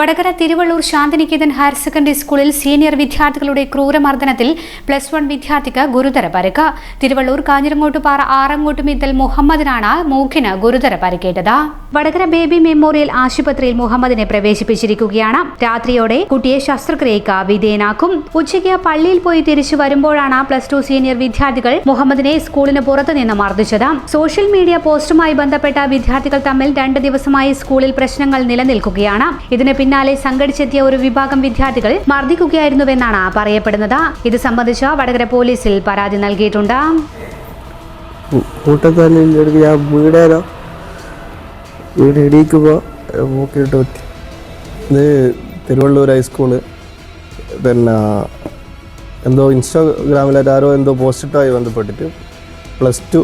Vadakara Thiruvallur Shantiniketan higher secondary സ്കൂളിൽ senior വിദ്യാർത്ഥികളുടെ ക്രൂരമർദ്ദനത്തിൽ പ്ലസ് വൺ വിദ്യാർത്ഥിക്ക് ഗുരുതര പരിക്ക്. തിരുവള്ളൂർ ആറങ്ങോട്ട് ആറങ്ങോട്ടുമിത്തൽ മുഹമ്മദിനാണ് മൂക്കിന് ഗുരുതര പരിക്കേറ്റത്. വടകര ബേബി മെമ്മോറിയൽ ആശുപത്രിയിൽ മുഹമ്മദിനെ പ്രവേശിപ്പിച്ചിരിക്കുകയാണ്. രാത്രിയോടെ കുട്ടിയെ ശസ്ത്രക്രിയക്ക് വിധേയനാക്കും. ഉച്ചയ്ക്ക് പള്ളിയിൽ പോയി തിരിച്ചു വരുമ്പോഴാണ് പ്ലസ് ടു സീനിയർ വിദ്യാർത്ഥികൾ മുഹമ്മദിനെ സ്കൂളിന് പുറത്തു നിന്ന് മർദ്ദിച്ചത്. സോഷ്യൽ മീഡിയ പോസ്റ്റുമായി ബന്ധപ്പെട്ട വിദ്യാർത്ഥികൾ തമ്മിൽ രണ്ട് ദിവസമായി സ്കൂളിൽ പ്രശ്നങ്ങൾ നിലനിൽക്കുകയാണ്. ഇതിന് പിന്നാലെ സംഘടിച്ചെത്തിയ ഒരു വിഭാഗം വിദ്യാർത്ഥികൾ മർദ്ദിക്കുകയായിരുന്നുവെന്നാണ് പറയപ്പെടുന്നത്. ഇത് സംബന്ധിച്ച് വടകര പോലീസിൽ പരാതി നൽകിയിട്ടുണ്ട്. Thiruvallur high school. പിന്നെ എന്തോ ഇൻസ്റ്റാഗ്രാമിൽ ആരോ എന്തോ പോസ്റ്റിട്ടായി ബന്ധപ്പെട്ടിട്ട് പ്ലസ് ടു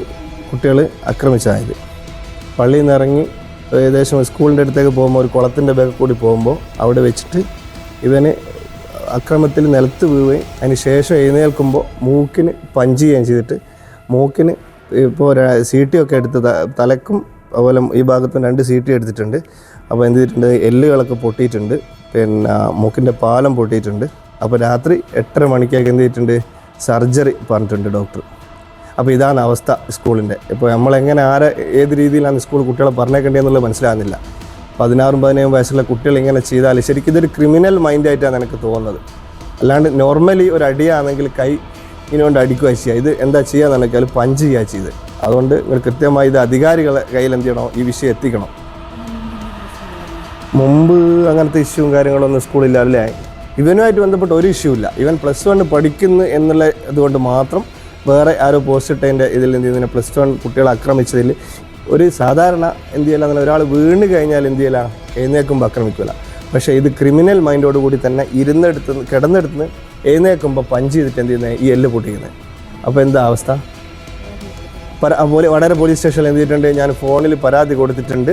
കുട്ടികൾ ആക്രമിച്ചായത് പള്ളിയിൽ നിന്ന് ഇറങ്ങി ഏകദേശം സ്കൂളിന്റെ അടുത്തേക്ക് പോകുമ്പോൾ ഒരു കുളത്തിന്റെ ബാഗ് കൂടി പോകുമ്പോൾ അവിടെ വെച്ചിട്ട് ഇവന് അക്രമത്തിൽ നിലത്ത് വീഴുകയും അതിന് ശേഷം എഴുന്നേൽക്കുമ്പോൾ മൂക്കിന് പഞ്ച് ചെയ്യുകയും ചെയ്തിട്ട് മൂക്കിന് ഇപ്പോൾ സീട്ടിയൊക്കെ എടുത്ത് തലക്കും അതുപോലെ ഈ ഭാഗത്തും രണ്ട് സീറ്റി എടുത്തിട്ടുണ്ട്. അപ്പോൾ എന്ത് ചെയ്തിട്ടുണ്ട്? എല്ലുകളൊക്കെ പൊട്ടിയിട്ടുണ്ട്. പിന്നെ മൂക്കിന്റെ പാലം പൊട്ടിയിട്ടുണ്ട്. അപ്പോൾ രാത്രി എട്ടര മണിക്കൊക്കെ എന്ത് ചെയ്തിട്ടുണ്ട്? സർജറി പറഞ്ഞിട്ടുണ്ട് ഡോക്ടർ. അപ്പോൾ ഇതാണ് അവസ്ഥ സ്കൂളിന്റെ ഇപ്പോൾ നമ്മളെങ്ങനെ ആരെ ഏത് രീതിയിലാണ് സ്കൂൾ കുട്ടികളെ പറഞ്ഞേക്കേണ്ടതെന്നുള്ളത് മനസ്സിലാകുന്നില്ല. പതിനാറും പതിനേഴും വയസ്സുള്ള കുട്ടികൾ ഇങ്ങനെ ചെയ്താൽ ശരിക്കും ഇതൊരു ക്രിമിനൽ മൈൻഡായിട്ടാണ് എനിക്ക് തോന്നുന്നത്. അല്ലാണ്ട് നോർമലി ഒരു അടിയാണെങ്കിൽ കൈ ഇനുകൊണ്ട് അടിക്കുക ചെയ്യുക ഇത് എന്താ ചെയ്യുക വെച്ചാൽ പഞ്ച് ചെയ്യുക ചെയ്ത്. അതുകൊണ്ട് നിങ്ങൾ കൃത്യമായി ഇത് അധികാരികളെ കയ്യിൽ എന്ത് ചെയ്യണം? ഈ വിഷയം എത്തിക്കണം. മുമ്പ് അങ്ങനത്തെ ഇഷ്യൂവും കാര്യങ്ങളൊന്നും സ്കൂളില്ല അല്ലേ ഇവനുമായിട്ട് ബന്ധപ്പെട്ട ഒരു ഇഷ്യൂ ഇല്ല. ഇവൻ പ്ലസ് വൺ പഠിക്കുന്നു എന്നുള്ള ഇതുകൊണ്ട് മാത്രം വേറെ ആരോ പോസ്റ്റ് ഇട്ടതിന്റെ ഇതിൽ എന്ത് ചെയ്യുന്നതിന് പ്ലസ് വൺ കുട്ടികളെ ആക്രമിച്ചതിൽ ഒരു സാധാരണ എന്ത് ചെയ്യില്ല അങ്ങനെ ഒരാൾ വീണ് കഴിഞ്ഞാൽ എന്ത് ചെയ്യില്ല എഴുന്നേക്കുമ്പോൾ ആക്രമിക്കില്ല പക്ഷേ ഇത് ക്രിമിനൽ മൈൻഡോട് കൂടി തന്നെ ഇരുന്നെടുത്ത് കിടന്നെടുത്ത് എഴുന്നേക്കുമ്പോൾ പഞ്ച് ചെയ്തിട്ട് എന്ത് ചെയ്യുന്നത് ഈ എല്ല് പൊട്ടിക്കുന്നത് അപ്പോൾ എന്താ അവസ്ഥ? പര പോലെ വടകര പോലീസ് സ്റ്റേഷനിൽ എന്ത് ചെയ്തിട്ടുണ്ട്? ഞാൻ ഫോണിൽ പരാതി കൊടുത്തിട്ടുണ്ട്.